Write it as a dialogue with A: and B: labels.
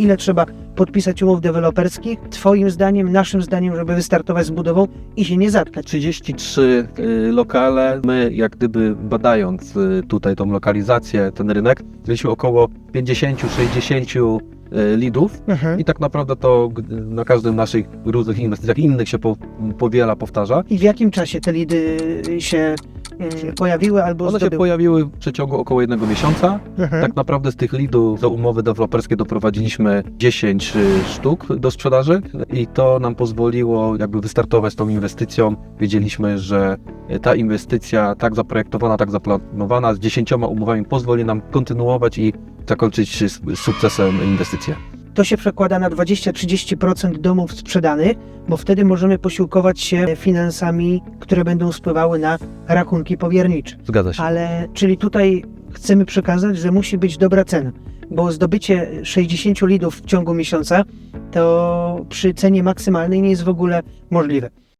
A: ile trzeba podpisać umów deweloperskich, twoim zdaniem, naszym zdaniem, żeby wystartować z budową i się nie zatkać.
B: 33 y, lokale. My, jak gdyby badając y, tutaj tą lokalizację, ten rynek, mieliśmy około 50-60 y, lidów. I tak naprawdę to na każdym naszych różnych inwestycjach innych się po, powiela, powtarza.
A: I w jakim czasie te lidy się pojawiły albo
B: One się
A: zdobyły?
B: pojawiły w przeciągu około jednego miesiąca.
A: Mhm.
B: Tak naprawdę z tych lidów do umowy deweloperskiej doprowadziliśmy 10 y, sztuk do sprzedaży i to nam pozwoliło jakby wystartować tą inwestycją. Wiedzieliśmy, że y, ta inwestycja tak zaprojektowana, tak zaplanowana z 10 umowami pozwoli nam kontynuować i zakończyć z z sukcesem inwestycję.
A: To się przekłada na 20-30% domów sprzedanych, bo wtedy możemy posiłkować się finansami, które będą spływały na rachunki powiernicze.
B: Zgadza się.
A: Ale, czyli tutaj chcemy przekazać, że musi być dobra cena, bo zdobycie 60 lidów w ciągu miesiąca to przy cenie maksymalnej nie jest w ogóle możliwe.